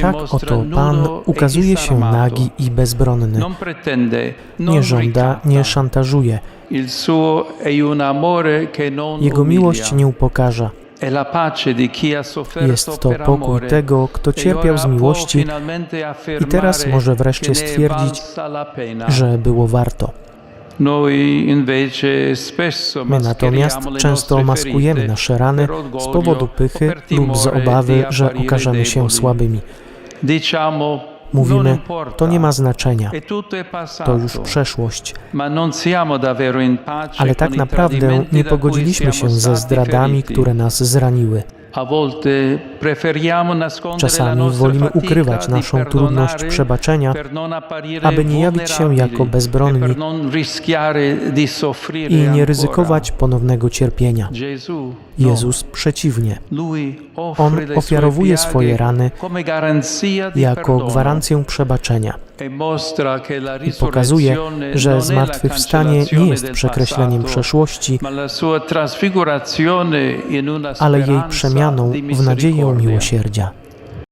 Tak oto Pan e ukazuje się nagi i bezbronny. Nie żąda, nie szantażuje. Jego miłość nie upokarza. Jest to pokój tego, kto E cierpiał z miłości i teraz może wreszcie stwierdzić, że było warto. My natomiast często maskujemy nasze rany z powodu pychy lub z obawy, że okażemy się słabymi. Mówimy, to nie ma znaczenia, e to już przeszłość. Ale tak naprawdę nie pogodziliśmy się ze zdradami, które nas zraniły. A volte Czasami wolimy ukrywać naszą trudność przebaczenia, aby nie jawić się jako bezbronni e soffrire i nie ryzykować ponownego cierpienia. No. Jezus przeciwnie. On ofiarowuje swoje rany jako gwarancję przebaczenia e i pokazuje, że zmartwychwstanie nie jest przekreśleniem przeszłości, ale jej przemianą w nadzieję. Miłosierdzia.